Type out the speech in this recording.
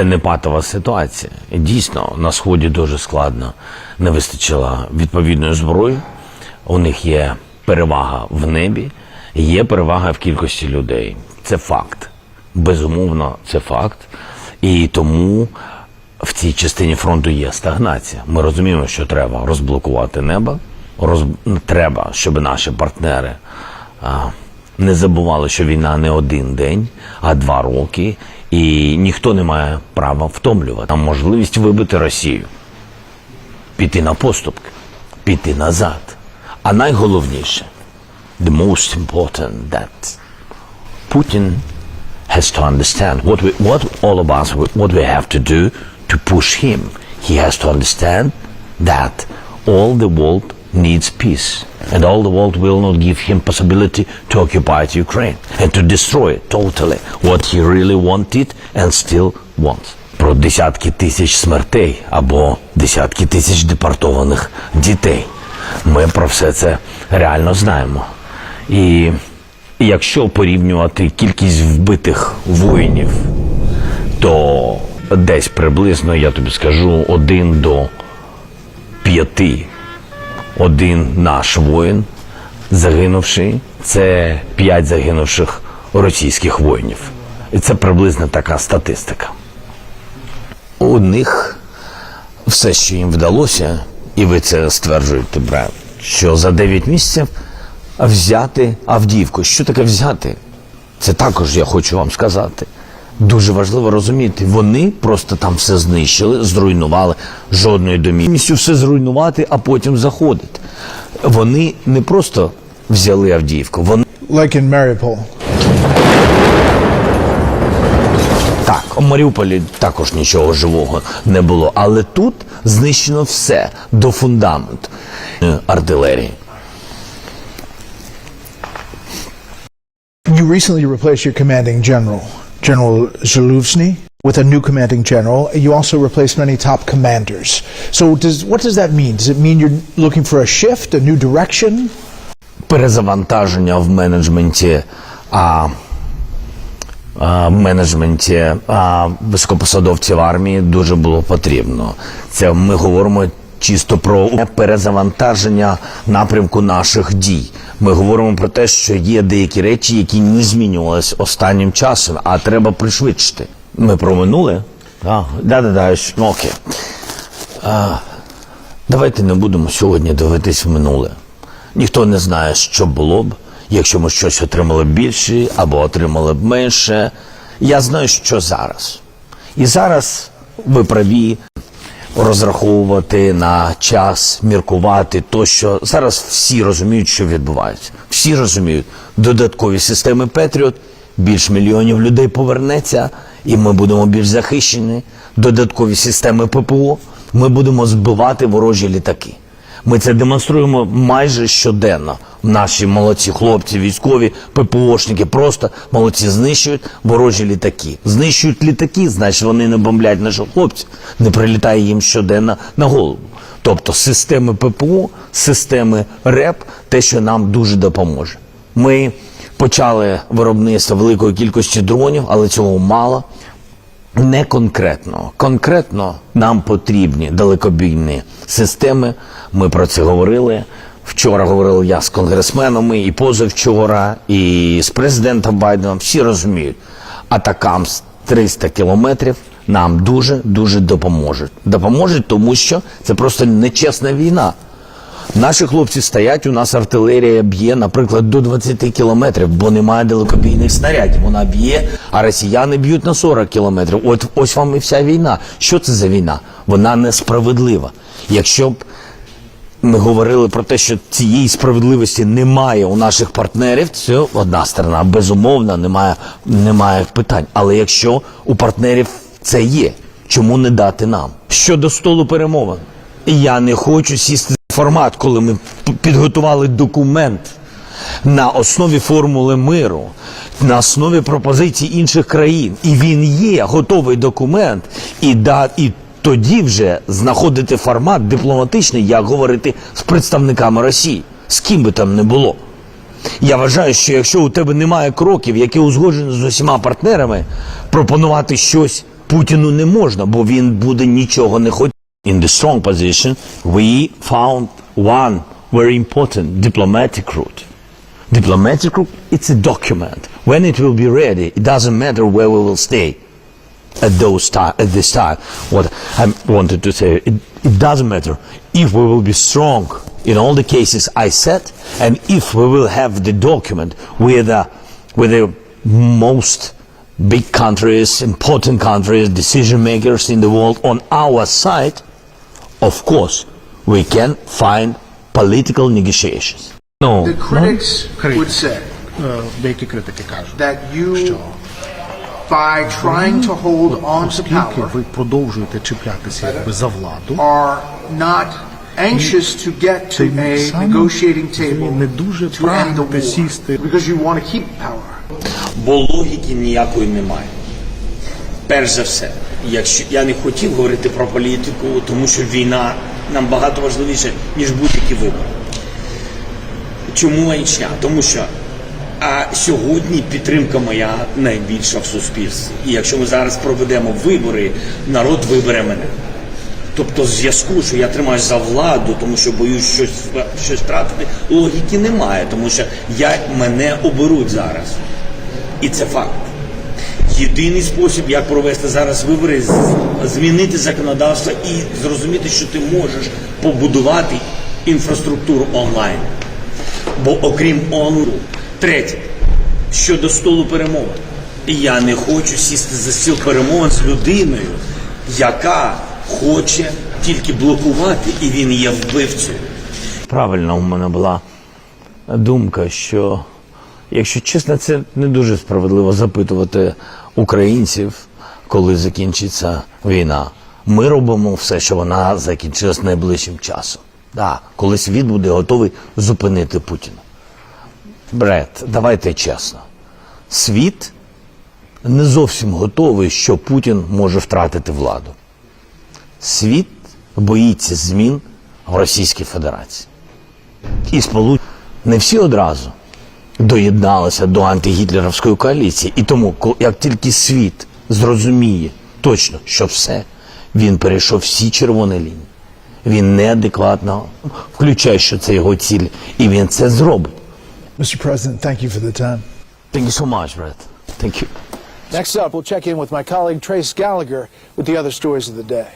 це не патова ситуація. Дійсно, на сході дуже складно. Не вистачило відповідної зброї. У них є перевага в небі, є перевага в кількості людей. Це факт. Безумовно, це факт. І тому в цій частині фронту є стагнація. Ми розуміємо, що треба розблокувати небо. Роз... Треба, щоб наші партнери не забували, що війна не один день, а два роки, і ніхто не має права втомлювати. Там можливість вибити Росію, піти на поступки, піти назад. А найголовніше, the most important that Putin has to understand what we, what all of us, what we have to do to push him. He has to understand that all the world needs peace, and all the world will not give him possibility to occupy Ukraine and to destroy totally what he really wanted and still wants. Про десятки тисяч смертей або десятки тисяч депортованих дітей. Ми про все це реально знаємо. І якщо порівнювати кількість вбитих воїнів, то десь приблизно, я тобі скажу, один до п'яти. Один наш воїн загинувший, це п'ять загинувших російських воїнів. І це приблизно така статистика. У них все, що їм вдалося, і ви це стверджуєте, брат, що за 9 місяців взяти Авдіївку. Що таке взяти? Це також я хочу вам сказати. Дуже важливо розуміти, вони просто там все знищили, зруйнували жодної домівки. Все зруйнувати, а потім заходити. Вони не просто взяли Авдіївку, вони like in Mariupol. Так, у Маріуполі також нічого живого не було, але тут знищено все до фундаменту Е, артилерії. You recently replaced your commanding general, General Zaluzny, with a new commanding general. You also replaced many top commanders. So, does what does that mean? Does it mean you're looking for a shift, a new direction? перезавантаження в менеджменті, а, а, в менеджменті а, високопосадовців армії дуже було потрібно. Це ми говоримо чисто про перезавантаження напрямку наших дій. Ми говоримо про те, що є деякі речі, які не змінювалися останнім часом, а треба пришвидшити. Ми про минуле? Да-да-да, ну, окей. Давайте не будемо сьогодні дивитись в минуле. Ніхто не знає, що було б, якщо ми щось отримали б більше або отримали б менше. Я знаю, що зараз. І зараз ви праві розраховувати на час, міркувати тощо. Зараз всі розуміють, що відбувається. Всі розуміють, додаткові системи Петріот, більш мільйонів людей повернеться, і ми будемо більш захищені. Додаткові системи ППО, ми будемо збивати ворожі літаки. Ми це демонструємо майже щоденно. Наші молодці хлопці, військові, ППОшники просто молодці знищують ворожі літаки. Знищують літаки, значить вони не бомблять наших хлопців, не прилітає їм щоденно на голову. Тобто системи ППО, системи РЕП, те, що нам дуже допоможе. Ми почали виробництво великої кількості дронів, але цього мало. Не конкретно. Конкретно нам потрібні далекобійні системи. Ми про це говорили. Вчора говорив я з конгресменами, і позавчора, і з президентом Байденом. Всі розуміють, атакам з 300 кілометрів нам дуже дуже допоможуть. Допоможуть, тому що це просто нечесна війна. Наші хлопці стоять, у нас артилерія б'є, наприклад, до 20 кілометрів, бо немає далекобійних снарядів. Вона б'є, а росіяни б'ють на 40 кілометрів. От ось вам і вся війна. Що це за війна? Вона несправедлива. Якщо б ми говорили про те, що цієї справедливості немає у наших партнерів, це одна сторона. Безумовно, немає, немає питань. Але якщо у партнерів це є, чому не дати нам? Щодо столу перемовин, я не хочу сісти в формат, коли ми підготували документ на основі формули миру, на основі пропозицій інших країн. І він є готовий документ, і да, і тоді вже знаходити формат дипломатичний, як говорити з представниками Росії, з ким би там не було. Я вважаю, що якщо у тебе немає кроків, які узгоджені з усіма партнерами, пропонувати щось Путіну не можна, бо він буде нічого не хотіти. In the strong position, we found one very important diplomatic route. Diplomatic route, it's a document. When it will be ready, it doesn't matter where we will stay at those time at this time. What I wanted to say, it, it doesn't matter if we will be strong in all the cases I said, and if we will have the document with with the most big countries, important countries, decision makers in the world on our side, of course, we can find political negotiations. No, The critics critics. would say Е, Деякі критики кажуть, that you, що by trying to hold on to оскільки power, ви продовжуєте чіплятися якби за владу, are not anxious to get to Ти a сам negotiating ви table не дуже to end the прагнете сісти. war because you want to keep power. Бо логіки ніякої немає. Перш за все, Якщо я не хотів говорити про політику, тому що війна нам багато важливіше, ніж будь-які вибори. Чому маячня? Тому що а сьогодні підтримка моя найбільша в суспільстві. І якщо ми зараз проведемо вибори, народ вибере мене. Тобто в зв'язку, що я тримаюсь за владу, тому що боюсь щось, щось втратити, логіки немає, тому що я, мене оберуть зараз. І це факт. Єдиний спосіб, як провести зараз вибори, змінити законодавство і зрозуміти, що ти можеш побудувати інфраструктуру онлайн. Бо окрім онлайну, третє, щодо столу перемовин, я не хочу сісти за стіл перемовин з людиною, яка хоче тільки блокувати, і він є вбивцею. Правильно у мене була думка, що, якщо чесно, це не дуже справедливо запитувати українців, коли закінчиться війна. Ми робимо все, що вона закінчилась найближчим часом. Да, коли світ буде готовий зупинити Путіна. Бред, давайте чесно. Світ не зовсім готовий, що Путін може втратити владу. Світ боїться змін в Російській Федерації. І сполуч... не всі одразу доєдналися до антигітлерівської коаліції. І тому, ко- як тільки світ зрозуміє точно, що все, він перейшов всі червоні лінії. Він неадекватно включає, що це його ціль, і він це зробить. Mr. President, thank you for the time. Thank you so much, Brett. Thank you. Next up, we'll check in with my colleague Trace Gallagher with the other stories of the day.